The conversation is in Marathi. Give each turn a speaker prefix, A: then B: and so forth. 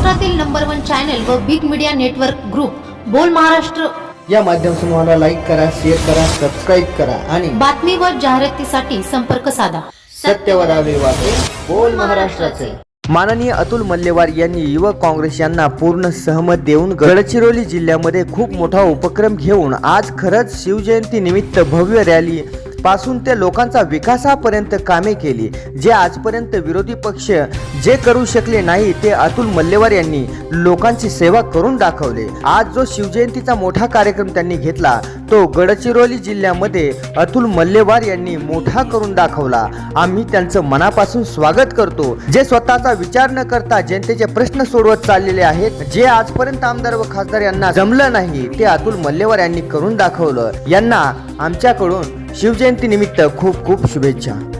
A: महाराष्ट्रातील नंबर वन चॅनल व big media network group Bol Maharashtra.
B: या माध्यम समूहाला लाईक करा शेअर करा सबस्क्राईब करा आणि
A: बातमी व जाहिरातीसाठी संपर्क साधा.
B: सत्यवरावे वाटे बोल महाराष्ट्राचे. माननीय अतुल मल्लेवार यांनी युवक काँग्रेस यांना पूर्ण सहमत देऊन गडचिरोली जिल्ह्यामध्ये खूप मोठा उपक्रम घेऊन आज खरंच शिवजयंती निमित्त भव्य रॅली पासून ते लोकांचा विकासापर्यंत कामे केली. जे आजपर्यंत विरोधी पक्ष जे करू शकले नाही ते अतुल मल्लेवार यांनी लोकांची सेवा करून दाखवले. आज जो शिवजयंतीचा मोठा कार्यक्रम त्यांनी घेतला तो गडचिरोली जिल्ह्यामध्ये अतुल मल्लेवार यांनी मोठा करून दाखवला. आम्ही त्यांचं मनापासून स्वागत करतो. जे स्वतःचा विचार न करता जनतेचे प्रश्न सोडवत चाललेले आहेत जे आजपर्यंत आमदार व खासदार यांना जमलं नाही ते अतुल मल्लेवार यांनी करून दाखवलं. यांना आमच्याकडून शिवजयंती निमित्त खूप खूप शुभेच्छा.